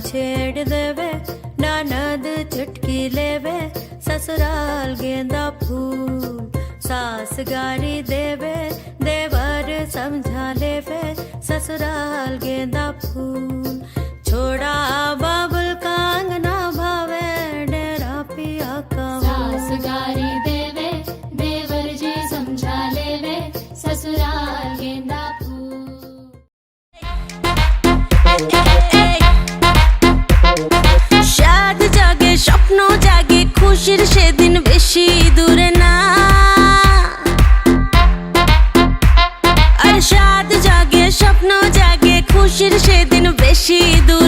छेड़ देवे, ननद चुटकी लेवे, ससुराल गेंदा फूल, सास गारी देवे, देवर समझा लेवे, ससुराल गेंदा फूल। খুশির সেদিন বেশি দূরে না। আর সাত জাগে স্বপ্ন জাগে খুশির সেদিন বেশি দূরে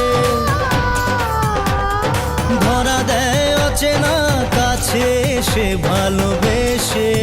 চেনা কাছে সে ভালোবেসে